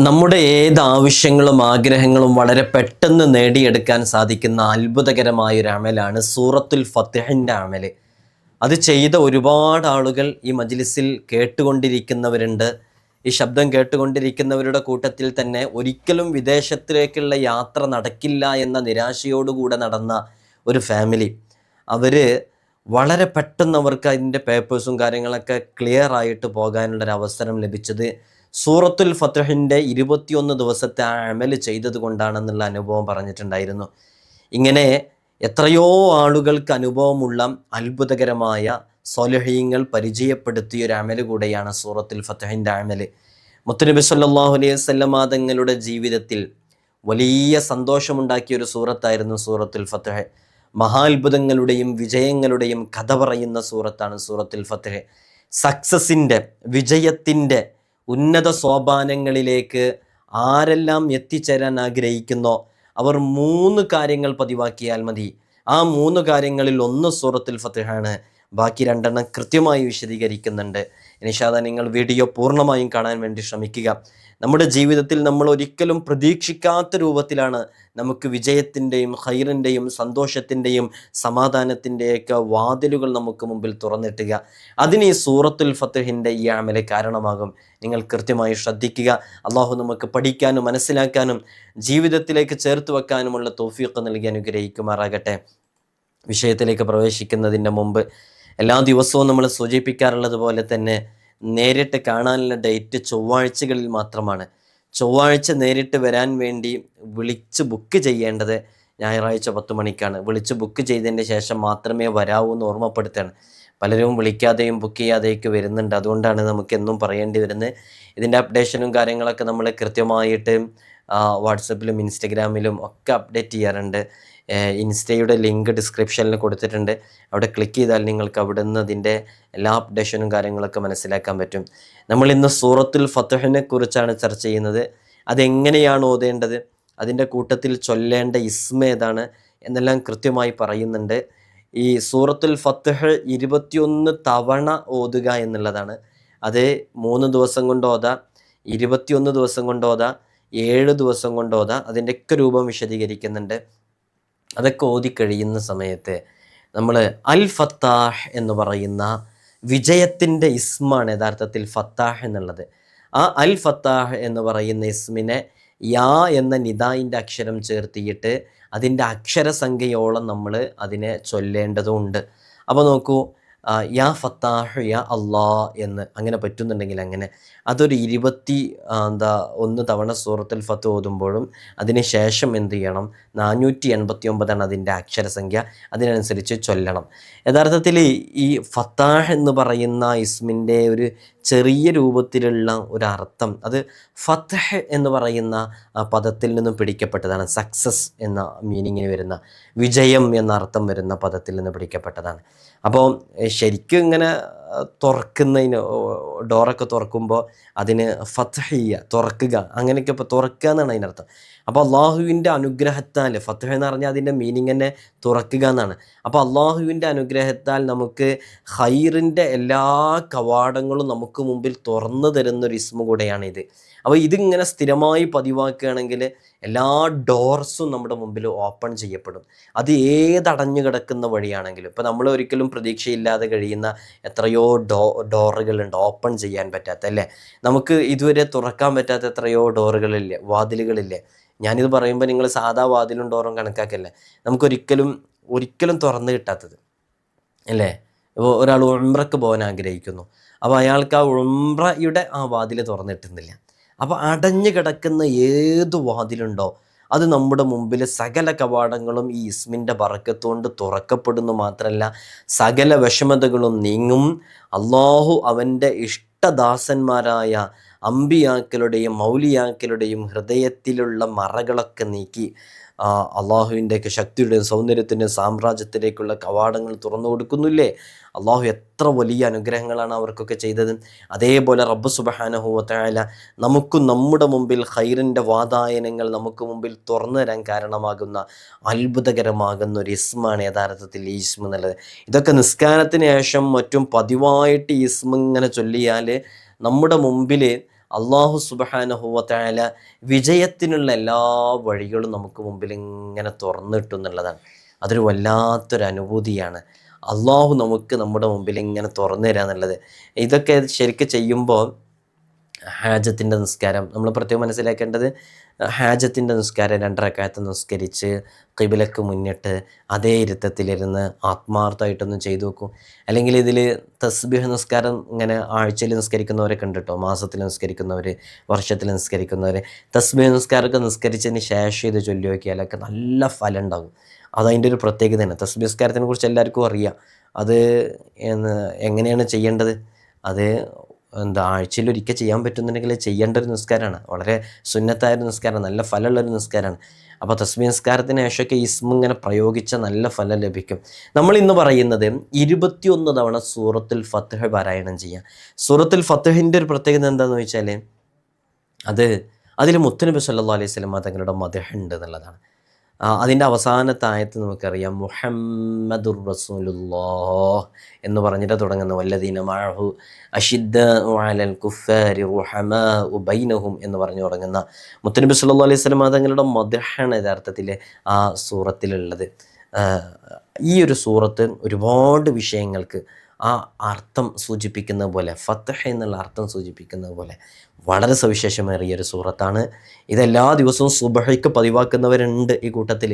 നമ്മുടെ ഏത് ആവശ്യങ്ങളും ആഗ്രഹങ്ങളും വളരെ പെട്ടെന്ന് നേടിയെടുക്കാൻ സാധിക്കുന്ന അത്ഭുതകരമായ ഒരു അമലാണ് സൂറത്തുൽ ഫത്തിഹിന്റെ അമൽ അത് ചെയ്ത ഒരുപാട് ആളുകൾ ഈ മജ്ലിസിൽ കേട്ടുകൊണ്ടിരിക്കുന്നവരുണ്ട്. ഈ ശബ്ദം കേട്ടുകൊണ്ടിരിക്കുന്നവരുടെ കൂട്ടത്തിൽ തന്നെ ഒരിക്കലും വിദേശത്തിലേക്കുള്ള യാത്ര നടക്കില്ല എന്ന നിരാശയോടുകൂടെ നടന്ന ഒരു ഫാമിലി. അവർ വളരെ പെട്ടെന്ന് അവർക്ക് അതിന്റെ പേപ്പേഴ്സും കാര്യങ്ങളൊക്കെ ക്ലിയർ ആയിട്ട് പോകാനുള്ളൊരു അവസരം ലഭിച്ചത് സൂറത്തുൽ ഫത്തഹിന്റെ ഇരുപത്തിയൊന്ന് ദിവസത്തെ അമൽ ചെയ്തത് കൊണ്ടാണെന്നുള്ള അനുഭവം പറഞ്ഞിട്ടുണ്ടായിരുന്നു. ഇങ്ങനെ എത്രയോ ആളുകൾക്ക് അനുഭവമുള്ള അത്ഭുതകരമായ സൊലഹീങ്ങൾ പരിചയപ്പെടുത്തിയ ഒരു അമൽ കൂടെയാണ് സൂറത്തുൽ ഫത്തഹിന്റെ അമൽ മുത്തനബി സല്ലാഹു അലൈഹി വസല്ലമ തങ്ങളുടെ ജീവിതത്തിൽ വലിയ സന്തോഷമുണ്ടാക്കിയ ഒരു സൂറത്തായിരുന്നു സൂറത്തുൽ ഫത്തഹ് മഹാത്ഭുതങ്ങളുടെയും വിജയങ്ങളുടെയും കഥ പറയുന്ന സൂറത്താണ് സൂറത്തുൽ ഫത്തഹ് സക്സസിന്റെ വിജയത്തിന്റെ ഉന്നത സോപാനങ്ങളിലേക്ക് ആരെല്ലാം എത്തിച്ചേരാൻ ആഗ്രഹിക്കുന്നോ അവർ മൂന്ന് കാര്യങ്ങൾ പതിവാക്കിയാൽ മതി. ആ മൂന്ന് കാര്യങ്ങളിൽ ഒന്ന് സൂറത്തുൽ ഫത്തിഹാണ്. ബാക്കി രണ്ടെണ്ണം കൃത്യമായി വിശദീകരിക്കുന്നുണ്ട്. നിഷാദ നിങ്ങൾ വീഡിയോ പൂർണമായും കാണാൻ വേണ്ടി ശ്രമിക്കുക. നമ്മുടെ ജീവിതത്തിൽ നമ്മൾ ഒരിക്കലും പ്രതീക്ഷിക്കാത്ത രൂപത്തിലാണ് നമുക്ക് വിജയത്തിന്റെയും ഹൈറിന്റെയും സന്തോഷത്തിന്റെയും സമാധാനത്തിന്റെയൊക്കെ വാതിലുകൾ നമുക്ക് മുമ്പിൽ തുറന്നിട്ടുക. അതിന് ഈ സൂറത്തുൽ ഫത്തഹിന്റെ ഈ അമല കാരണമാകും. നിങ്ങൾ കൃത്യമായി ശ്രദ്ധിക്കുക. അള്ളാഹു നമുക്ക് പഠിക്കാനും മനസ്സിലാക്കാനും ജീവിതത്തിലേക്ക് ചേർത്ത് വെക്കാനുമുള്ള തോഫിയൊക്കെ നൽകി അനുഗ്രഹിക്കുമാറാകട്ടെ. വിഷയത്തിലേക്ക് പ്രവേശിക്കുന്നതിന്റെ മുമ്പ് എല്ലാ ദിവസവും നമ്മൾ സൂചിപ്പിക്കാറുള്ളത് പോലെ തന്നെ നേരിട്ട് കാണാനുള്ള ഡേറ്റ് ചൊവ്വാഴ്ചകളിൽ മാത്രമാണ്. ചൊവ്വാഴ്ച നേരിട്ട് വരാൻ വേണ്ടി വിളിച്ച് ബുക്ക് ചെയ്യേണ്ടത് ഞായറാഴ്ച പത്ത് മണിക്കാണ്. വിളിച്ച് ബുക്ക് ചെയ്തതിന്റെ ശേഷം മാത്രമേ വരാവൂ എന്ന് ഓർമ്മപ്പെടുത്തുകയാണ്. പലരും വിളിക്കാതെയും ബുക്ക് ചെയ്യാതെയൊക്കെ വരുന്നുണ്ട്. അതുകൊണ്ടാണ് നമുക്ക് എന്നും പറയേണ്ടി വരുന്നത്. ഇതിന്റെ അപ്ഡേഷനും കാര്യങ്ങളൊക്കെ നമ്മൾ കൃത്യമായിട്ട് വാട്സപ്പിലും ഇൻസ്റ്റഗ്രാമിലും ഒക്കെ അപ്ഡേറ്റ് ചെയ്യാറുണ്ട്. ഇൻസ്റ്റയുടെ ലിങ്ക് ഡിസ്ക്രിപ്ഷനിൽ കൊടുത്തിട്ടുണ്ട്. അവിടെ ക്ലിക്ക് ചെയ്താൽ നിങ്ങൾക്ക് അവിടെ നിന്ന് അതിന്റെ എല്ലാ അപ്ഡേഷനും കാര്യങ്ങളൊക്കെ മനസ്സിലാക്കാൻ പറ്റും. നമ്മൾ ഇന്ന് സൂറത്തുൽ ഫത്തഹിനെ കുറിച്ചാണ് ചർച്ച ചെയ്യുന്നത്. അതെങ്ങനെയാണ് ഓതേണ്ടത്? അതിന്റെ കൂട്ടത്തിൽ ചൊല്ലേണ്ട ഇസ്മ ഏതാണ്? എന്നെല്ലാം കൃത്യമായി പറയുന്നുണ്ട്. ഈ സൂറത്തുൽ ഫത്തഹ് ഇരുപത്തിയൊന്ന് തവണ ഓതുക എന്നുള്ളതാണ്. അത് മൂന്ന് ദിവസം കൊണ്ട് ഓതാം. ഇരുപത്തിയൊന്ന് ദിവസം കൊണ്ട് ഓതാ. ഏഴ് ദിവസം കൊണ്ട് ഓതാം അതിന്റെയൊക്കെ രൂപം വിശദീകരിക്കുന്നുണ്ട്. അതൊക്കെ ഓതി കഴിയുന്ന സമയത്ത് നമ്മൾ അൽ ഫത്താഹ് എന്ന് പറയുന്ന വിജയത്തിന്റെ ഇസ്മാണ് യഥാർത്ഥത്തിൽ ഫത്താഹ് എന്നുള്ളത്. ആ അൽ ഫത്താഹ് എന്ന് പറയുന്ന ഇസ്മിനെ യാ എന്ന നിദായിന്റെ അക്ഷരം ചേർത്തിയിട്ട് അതിന്റെ അക്ഷരസംഖ്യയോളം നമ്മൾ അതിനെ ചൊല്ലേണ്ടതുണ്ട്. അപ്പോൾ നോക്കൂ യാ ഫത്താഹ് യാ അള്ളാ എന്ന് അങ്ങനെ പറ്റുന്നുണ്ടെങ്കിൽ അങ്ങനെ അതൊരു ഇരുപത്തി എന്താ ഒന്ന് തവണ സൂറത്തിൽ ഫത്ത് ഓതുമ്പോഴും അതിന് ശേഷം എന്ത് ചെയ്യണം? നാനൂറ്റി എൺപത്തി ഒമ്പതാണ് അതിന്റെ അക്ഷരസംഖ്യ. അതിനനുസരിച്ച് ചൊല്ലണം. യഥാർത്ഥത്തിൽ ഈ ഫത്താഹ് എന്ന് പറയുന്ന ഇസ്മിന്റെ ഒരു ചെറിയ രൂപത്തിലുള്ള ഒരു അർത്ഥം അത് ഫത്തഹ് എന്ന് പറയുന്ന പദത്തിൽ നിന്നും പിടിക്കപ്പെട്ടതാണ്. സക്സസ് എന്ന മീനിങ്ങിന് വരുന്ന വിജയം എന്ന അർത്ഥം വരുന്ന പദത്തിൽ നിന്ന് പിടിക്കപ്പെട്ടതാണ്. അപ്പോൾ ശരിക്കും ഇങ്ങനെ തുറക്കുന്നതിന് ഡോറൊക്കെ തുറക്കുമ്പോൾ അതിന് ഫത്തഹയ്യ തുറക്കുക അങ്ങനെയൊക്കെ ഇപ്പോൾ തുറക്കുക എന്നാണ് അതിനർത്ഥം അപ്പോൾ അള്ളാഹുവിന്റെ അനുഗ്രഹത്താൽ ഫത്തഹ എന്ന് പറഞ്ഞാൽ അതിന്റെ മീനിങ് തന്നെ തുറക്കുക എന്നാണ്. അപ്പോൾ അള്ളാഹുവിന്റെ അനുഗ്രഹത്താൽ നമുക്ക് ഹൈറിന്റെ എല്ലാ കവാടങ്ങളും നമുക്ക് മുമ്പിൽ തുറന്നു തരുന്നൊരു ഇസ്മ കൂടെയാണ് ഇത് അപ്പോൾ ഇതിങ്ങനെ സ്ഥിരമായി പതിവാക്കുകയാണെങ്കിൽ എല്ലാ ഡോർസും നമ്മുടെ മുമ്പിൽ ഓപ്പൺ ചെയ്യപ്പെടും. അത് ഏതടഞ്ഞു കിടക്കുന്ന വഴിയാണെങ്കിലും ഇപ്പോൾ നമ്മൾ ഒരിക്കലും പ്രതീക്ഷയില്ലാതെ കഴിയുന്ന എത്രയോ ഡോ ഡോറുകളുണ്ട് ഓപ്പൺ ചെയ്യാൻ പറ്റാത്ത അല്ലേ? നമുക്ക് ഇതുവരെ തുറക്കാൻ പറ്റാത്ത എത്രയോ ഡോറുകളില്ലേ വാതിലുകളില്ലേ? ഞാനിത് പറയുമ്പോൾ നിങ്ങൾ സാധാ വാതിലും ഡോറും കണക്കാക്കല്ലേ? നമുക്കൊരിക്കലും ഒരിക്കലും തുറന്നു കിട്ടാത്തത് അല്ലേ? ഇപ്പോൾ ഒരാൾ ഉംറക്ക് പോകാൻ ആഗ്രഹിക്കുന്നു. അപ്പോൾ അയാൾക്ക് ആ ഉംറയുടെ ആ വാതിൽ തുറന്നിട്ടുന്നില്ല. അപ്പോൾ അടഞ്ഞു കിടക്കുന്ന ഏത് വാതിലുണ്ടോ അത് നമ്മുടെ മുമ്പിൽ സകല കവാടങ്ങളും ഈ ഇസ്മിന്റെ ബറക്കത്തുകൊണ്ട് തുറക്കപ്പെടുന്നു മാത്രമല്ല സകല വിഷമതകളും നീങ്ങും. അള്ളാഹു അവന്റെ ഇഷ്ടദാസന്മാരായ അമ്പിയാക്കളുടെയും മൗലിയാക്കളുടെയും ഹൃദയത്തിലുള്ള മറകളൊക്കെ നീക്കി അള്ളാഹുവിന്റെയൊക്കെ ശക്തിയുടെയും സൗന്ദര്യത്തിന്റെയും സാമ്രാജ്യത്തിലേക്കുള്ള കവാടങ്ങൾ തുറന്നു കൊടുക്കുന്നില്ലേ? അള്ളാഹു എത്ര വലിയ അനുഗ്രഹങ്ങളാണ് അവർക്കൊക്കെ ചെയ്തത്. അതേപോലെ റബ്ബ് സുബഹാനഹുവത്തായ നമുക്കും നമ്മുടെ മുമ്പിൽ ഹൈറിന്റെ വാതായനങ്ങൾ നമുക്ക് മുമ്പിൽ തുറന്നു തരാൻ കാരണമാകുന്ന അത്ഭുതകരമാകുന്ന ഒരു ഇസ്മാണ് യഥാർത്ഥത്തിൽ ഈ ഇസ്മ എന്നുള്ളത്. ഇതൊക്കെ നിസ്കാരത്തിന് ശേഷം മറ്റും പതിവായിട്ട് ഈ ഇസ്മ ഇങ്ങനെ ചൊല്ലിയാൽ നമ്മുടെ മുമ്പിൽ അള്ളാഹു സുബാനഹുവത്തായ വിജയത്തിനുള്ള എല്ലാ വഴികളും നമുക്ക് മുമ്പിൽ ഇങ്ങനെ തുറന്നിട്ടു എന്നുള്ളതാണ്. അതൊരു വല്ലാത്തൊരു അനുഭൂതിയാണ്. അള്ളാഹു നമുക്ക് നമ്മുടെ മുമ്പിൽ ഇങ്ങനെ തുറന്നു തരിക എന്നുള്ളത്. ഇതൊക്കെ ശരിക്കും ചെയ്യുമ്പോൾ ഹാജത്തിന്റെ നിസ്കാരം നമ്മൾ പ്രത്യേകം മനസ്സിലാക്കേണ്ടത് ഹാജത്തിന്റെ നിസ്കാരം രണ്ടരക്കാലത്ത് നിസ്കരിച്ച് കിബിലക്ക് മുന്നിട്ട് അതേ ഇരുത്തത്തിലിരുന്ന് ആത്മാർത്ഥമായിട്ടൊന്ന് ചെയ്തു നോക്കും അല്ലെങ്കിൽ ഇതിൽ തസ്ബിഹ് നിസ്കാരം ഇങ്ങനെ ആഴ്ചയിൽ നിസ്കരിക്കുന്നവരൊക്കെ ഉണ്ട് കേട്ടോ മാസത്തിൽ നിസ്കരിക്കുന്നവർ വർഷത്തിൽ നിസ്കരിക്കുന്നവർ തസ്ബിഹ് നിസ്കാരമൊക്കെ നിസ്കരിച്ചതിന് ശേഷം ഇത് ചൊല്ലി നോക്കിയാലൊക്കെ നല്ല ഫലം ഉണ്ടാകും. അതതിന്റെ ഒരു പ്രത്യേകതയാണ്. തസ്ബിഹ് നിസ്കാരത്തിനെ കുറിച്ച് എല്ലാവർക്കും അറിയാം. അത് എങ്ങനെയാണ് ചെയ്യേണ്ടത്? അത് എന്താ ആഴ്ചയിൽ ഒരിക്കൽ ചെയ്യാൻ പറ്റുന്നുണ്ടെങ്കിൽ ചെയ്യേണ്ട ഒരു നിസ്കാരമാണ് വളരെ സുന്നത്തായ ഒരു നിസ്കാരമാണ് നല്ല ഫലമുള്ള ഒരു നിസ്കാരമാണ് അപ്പോൾ തസ്മി നിസ്കാരത്തിന് ശേഷമൊക്കെ ഇസ്മ ഇങ്ങനെ പ്രയോഗിച്ച നല്ല ഫലം ലഭിക്കും. നമ്മൾ ഇന്ന് പറയുന്നത് ഇരുപത്തിയൊന്ന് തവണ സൂറത്തിൽ ഫത്തഹ് പാരായണം ചെയ്യാം. സൂറത്തിൽ ഫത്തഹിന്റെ ഒരു പ്രത്യേകത എന്താണെന്ന് വെച്ചാൽ അത് അതിൽ മുത്തനബി സല്ലാ അലൈഹി സ്വലമ തങ്ങളുടെ മതഹുണ്ട് എന്നുള്ളതാണ്. അതിന്റെ അവസാനത്തെ ആയത്ത് നമുക്കറിയാം മുഹമ്മദുർ റസൂലുല്ലാ എന്ന് പറഞ്ഞിട്ട് തുടങ്ങുന്ന. വല്ലദീന മാഹു അഷിദ്ദ അലൽ കുഫാരി ഉബൈനഹും എന്ന് പറഞ്ഞു തുടങ്ങുന്ന മുത്തനബി സല്ലു അലൈഹി സ്വലം തങ്ങളുടെ മദഹാണ് യഥാർത്ഥത്തിൽ ആ സൂറത്തിലുള്ളത്. ഈ ഒരു സൂറത്ത് ഒരുപാട് വിഷയങ്ങൾക്ക് ആ അർത്ഥം സൂചിപ്പിക്കുന്ന പോലെ ഫത്തഹ എന്നുള്ള അർത്ഥം സൂചിപ്പിക്കുന്ന പോലെ വളരെ സവിശേഷമേറിയ ഒരു സൂറത്താണ്. ഇതെല്ലാ ദിവസവും സുബഹയ്ക്ക് പതിവാക്കുന്നവരുണ്ട് ഈ കൂട്ടത്തിൽ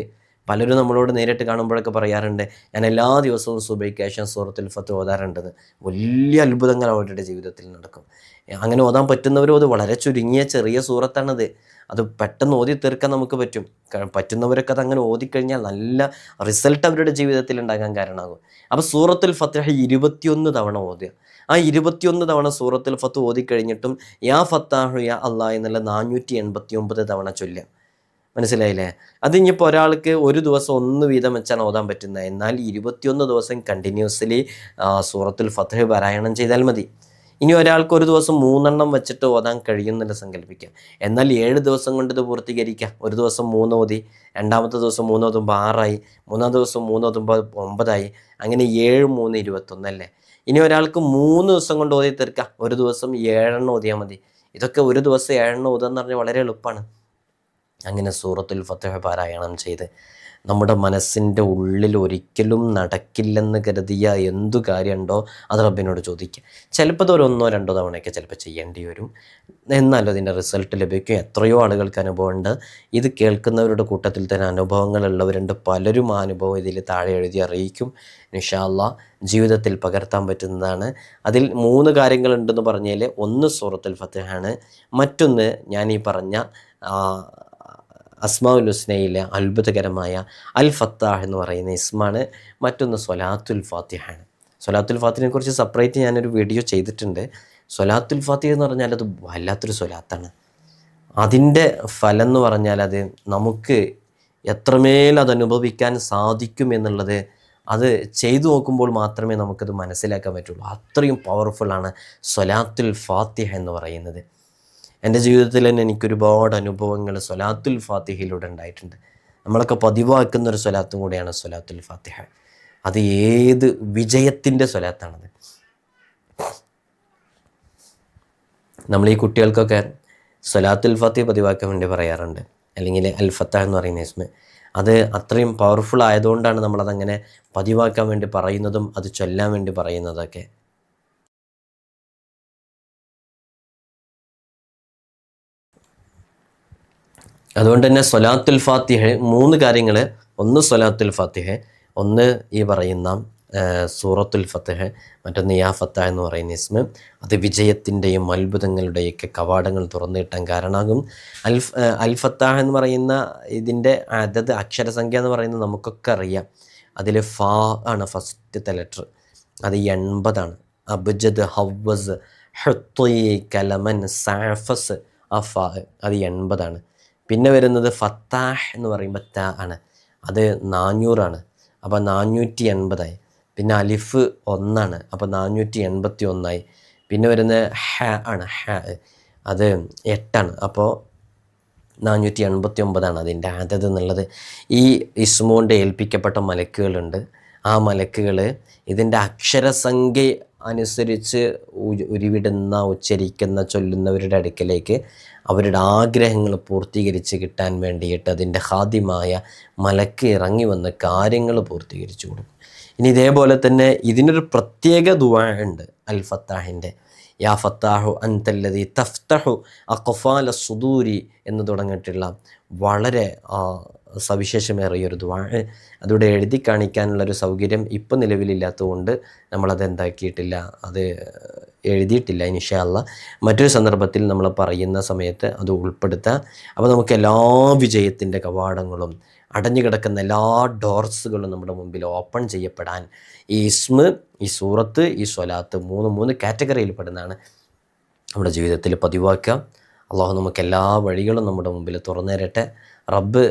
പലരും നമ്മളോട് നേരിട്ട് കാണുമ്പോഴൊക്കെ പറയാറുണ്ട് ഞാൻ എല്ലാ ദിവസവും സുബൈക്ക് ശേഷം സൂറത്തുൽ ഫത്ത് ഓതാറുണ്ടെന്ന്. വലിയ അത്ഭുതങ്ങൾ അവരുടെ ജീവിതത്തിൽ നടക്കും. അങ്ങനെ ഓതാൻ പറ്റുന്നവരും അത് വളരെ ചുരുങ്ങിയ ചെറിയ സൂറത്താണത്. അത് പെട്ടെന്ന് ഓതി തീർക്കാൻ നമുക്ക് പറ്റും. പറ്റുന്നവരൊക്കെ അത് അങ്ങനെ ഓതിക്കഴിഞ്ഞാൽ നല്ല റിസൾട്ട് അവരുടെ ജീവിതത്തിൽ ഉണ്ടാകാൻ കാരണമാകും. അപ്പോൾ സൂറത്തുൽ ഫത്തഹ ഇരുപത്തിയൊന്ന് തവണ ഓതുക. ആ ഇരുപത്തിയൊന്ന് തവണ സൂറത്തുൽ ഫത്ത് ഓതിക്കഴിഞ്ഞിട്ടും യാ ഫത്താഹു യാ അള്ളാഹ് എന്നുള്ള നാനൂറ്റി എൺപത്തി ഒമ്പത് തവണ ചൊല്ലുക. മനസ്സിലായില്ലേ? അത് ഇനിയിപ്പോൾ ഒരാൾക്ക് ഒരു ദിവസം ഒന്ന് വീതം വെച്ചാണ് ഓതാൻ പറ്റുന്നത്. എന്നാൽ ഇരുപത്തിയൊന്ന് ദിവസം കണ്ടിന്യൂസ്ലി സൂറത്തുൽ ഫത്തഹ് പാരായണം ചെയ്താൽ മതി. ഇനി ഒരാൾക്ക് ഒരു ദിവസം മൂന്നെണ്ണം വെച്ചിട്ട് ഓതാൻ കഴിയുന്നില്ല സങ്കല്പിക്കാം. എന്നാൽ ഏഴ് ദിവസം കൊണ്ട് ഇത് പൂർത്തീകരിക്കാം. ഒരു ദിവസം മൂന്ന് ഓതി രണ്ടാമത്തെ ദിവസം മൂന്ന് ഓതുമ്പോൾ ആറായി മൂന്നാം ദിവസം മൂന്ന് ഓതുമ്പോൾ ഒമ്പതായി അങ്ങനെ ഏഴ് മൂന്ന് ഇരുപത്തൊന്നല്ലേ ഇനി ഒരാൾക്ക് മൂന്ന് ദിവസം കൊണ്ട് ഓതി തീർക്കാം. ഒരു ദിവസം ഏഴെണ്ണം ഓതിയാൽ മതി. ഇതൊക്കെ ഒരു ദിവസം ഏഴെണ്ണം ഓതുക എന്ന് പറഞ്ഞാൽ വളരെ എളുപ്പമാണ്. അങ്ങനെ സൂറത്തുൽ ഫത്തഹ പാരായണം ചെയ്ത് നമ്മുടെ മനസ്സിന്റെ ഉള്ളിൽ ഒരിക്കലും നടക്കില്ലെന്ന് കരുതിയ എന്തു കാര്യമുണ്ടോ അത് റബ്ബിനോട് ചോദിക്കുക. ചിലപ്പോൾ ഒരു ഒന്നോ രണ്ടോ തവണയൊക്കെ ചിലപ്പോൾ ചെയ്യേണ്ടി വരും. എന്നാലും അതിന്റെ റിസൾട്ട് ലഭിക്കും. എത്രയോ ആളുകൾക്ക് അനുഭവമുണ്ട്. ഇത് കേൾക്കുന്നവരുടെ കൂട്ടത്തിൽ തന്നെ അനുഭവങ്ങളുള്ളവരുണ്ട്. പലരും ആ അനുഭവം ഇതിൽ താഴെ എഴുതി അറിയിക്കും. നിഷാല്ല ജീവിതത്തിൽ പകർത്താൻ പറ്റുന്നതാണ്. അതിൽ മൂന്ന് കാര്യങ്ങളുണ്ടെന്ന് പറഞ്ഞാൽ ഒന്ന് സൂറത്തുൽ ഫത്തഹാണ് മറ്റൊന്ന് ഞാൻ ഈ പറഞ്ഞ അസ്മാഉൽ ഹുസ്നയിലെ അത്ഭുതകരമായ അൽ ഫത്താഹ് എന്ന് പറയുന്ന ഇസ്മാണ്. മറ്റൊന്ന് സൊലാത്തുൽ ഫാത്തിഹാണ്. സൊലാത്തുൽ ഫാത്തിനെ കുറിച്ച് സെപ്പറേറ്റ് ഞാനൊരു വീഡിയോ ചെയ്തിട്ടുണ്ട്. സൊലാത്തുൽ ഫാത്തിഹ എന്ന് പറഞ്ഞാൽ അത് വല്ലാത്തൊരു സൊലാത്താണ്. അതിന്റെ ഫലം എന്ന് പറഞ്ഞാൽ അത് നമുക്ക് എത്രമേൽ അത് അനുഭവിക്കാൻ സാധിക്കും എന്നുള്ളത് അത് ചെയ്തു നോക്കുമ്പോൾ മാത്രമേ നമുക്കത് മനസ്സിലാക്കാൻ പറ്റുള്ളൂ. അത്രയും പവർഫുള്ളാണ് സൊലാത്തുൽ ഫാത്തിഹ എന്ന് പറയുന്നത്. എന്റെ ജീവിതത്തിൽ തന്നെ എനിക്ക് ഒരുപാട് അനുഭവങ്ങൾ സൊലാത്തുൽ ഫാത്തിഹയിലൂടെ ഉണ്ടായിട്ടുണ്ട്. നമ്മളൊക്കെ പതിവാക്കുന്ന ഒരു സ്വലാത്തും കൂടിയാണ് സൊലാത്തുൽ ഫാത്തിഹ. അത് ഏത് വിജയത്തിന്റെ സ്വലാത്താണത്. നമ്മൾ ഈ കുട്ടികൾക്കൊക്കെ സൊലാത്തുൽ ഫാത്തിഹ പതിവാക്കാൻ വേണ്ടി പറയാറുണ്ട്. അല്ലെങ്കിൽ അൽ ഫത്ത എന്ന് പറയുന്ന ഇസ്മ. അത് അത്രയും പവർഫുൾ ആയതുകൊണ്ടാണ് നമ്മളതങ്ങനെ പതിവാക്കാൻ വേണ്ടി പറയുന്നതും അത് ചൊല്ലാൻ വേണ്ടി പറയുന്നതൊക്കെ അതുകൊണ്ട് തന്നെ സൊലാത്തുൽ ഫാത്തിഹ മൂന്ന് കാര്യങ്ങൾ ഒന്ന് സൊലാത്തുൽ ഫാത്തിഹ ഒന്ന് ഈ പറയുന്ന സൂറത്തുൽ ഫത്തഹ് മറ്റൊന്ന് യാ ഫത്ത എന്ന് പറയുന്ന ഇസ്മ. അത് വിജയത്തിന്റെയും അത്ഭുതങ്ങളുടെയൊക്കെ കവാടങ്ങൾ തുറന്നു കിട്ടാൻ കാരണമാകും. അൽ അൽ ഫത്താഹ് എന്ന് പറയുന്ന ഇതിന്റെ അതത് അക്ഷരസംഖ്യ എന്ന് പറയുന്നത് നമുക്കൊക്കെ അറിയാം. അതിൽ ഫാ ആണ് ഫസ്റ്റത്തെ ലെറ്റർ. അത് എൺപതാണ്. അബ്ജദ് ഹവ്വസ് ഹുത്വി കലമൻ സാഫസ് അഫ അത് എൺപതാണ്. പിന്നെ വരുന്നത് ഫത്താഹ് എന്ന് പറയുമ്പോൾ ത ആണ്. അത് നാനൂറാണ്. അപ്പോൾ നാനൂറ്റി എൺപതായി പിന്നെ അലിഫ് ഒന്നാണ്. അപ്പോൾ നാനൂറ്റി എൺപത്തി ഒന്നായി പിന്നെ വരുന്നത് ഹ ആണ്. ഹ അത് എട്ടാണ്. അപ്പോൾ നാനൂറ്റി എൺപത്തി ഒമ്പതാണ് അതിന്റെ അതത് എന്നുള്ളത്. ഈ ഇസ്മോണ്ട് ഏൽപ്പിക്കപ്പെട്ട മലക്കുകളുണ്ട്. ആ മലക്കുകൾ ഇതിന്റെ അക്ഷരസംഖ്യ അനുസരിച്ച് ഉരുവിടുന്ന ഉച്ചരിക്കുന്ന ചൊല്ലുന്നവരുടെ അടുക്കലേക്ക് അവരുടെ ആഗ്രഹങ്ങൾ പൂർത്തീകരിച്ച് കിട്ടാൻ വേണ്ടിയിട്ട് അതിന്റെ ഹാദ്യമായ മലക്ക് ഇറങ്ങി വന്ന കാര്യങ്ങൾ പൂർത്തീകരിച്ചു കൊടുക്കും. ഇനി ഇതേപോലെ തന്നെ ഇതിനൊരു പ്രത്യേക ദുവാ ഉണ്ട് അൽ ഫത്താഹിന്റെ യാ ഫത്താഹു അൻതല്ലതി തഫ്തഹു അഖഫാല സുദൂരി എന്ന് തുടങ്ങിയിട്ടുള്ള വളരെ സവിശേഷമേറിയൊരു സവിശേഷമേറിയ ഒരു ദുവാ അതിവിടെ എഴുതി കാണിക്കാനുള്ളൊരു സൗകര്യം ഇപ്പം നിലവിലില്ലാത്തതുകൊണ്ട് നമ്മളത് എന്താക്കിയിട്ടില്ല. അത് എഴുതിയിട്ടില്ല ഇൻഷാല്ല മറ്റൊരു സന്ദർഭത്തിൽ നമ്മൾ പറയുന്ന സമയത്ത് അത് ഉൾപ്പെടുത്തുക അപ്പോൾ നമുക്ക് എല്ലാ വിജയത്തിന്റെ കവാടങ്ങളും അടഞ്ഞു കിടക്കുന്ന എല്ലാ ഡോർസുകളും നമ്മുടെ മുമ്പിൽ ഓപ്പൺ ചെയ്യപ്പെടാൻ ഈ ഇസ്മ് ഈ സൂറത്ത് ഈ സ്വലാത്ത് മൂന്ന് മൂന്ന് കാറ്റഗറിയിൽ പെടുന്നതാണ് നമ്മുടെ ജീവിതത്തിൽ പതിവാക്കുക. അള്ളാഹു നമുക്ക് എല്ലാ വഴികളും നമ്മുടെ മുമ്പിൽ തുറന്നു തരട്ടെ റബ്ബ്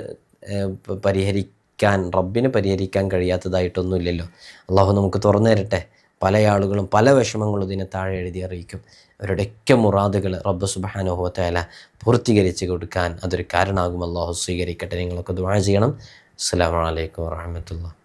പരിഹരിക്കാൻ റബ്ബിന് പരിഹരിക്കാൻ കഴിയാത്തതായിട്ടൊന്നുമില്ലല്ലോ. അള്ളാഹു നമുക്ക് തുറന്നു തരട്ടെ പല ആളുകളും പല വിഷമങ്ങളും ഇതിനെ താഴെ എഴുതി അറിയിക്കും. അവരുടെയൊക്കെ മുറാദുകൾ റബ്ബ് സുബാനുഹോത്തേല പൂർത്തീകരിച്ച് കൊടുക്കാൻ അതൊരു കാരണമാകും. അള്ളാഹു സ്വീകരിക്കട്ടെ. നിങ്ങളൊക്കെ ദുആ ചെയ്യണം. അസ്സാം വലൈക്കും വാഹമത്തുള്ള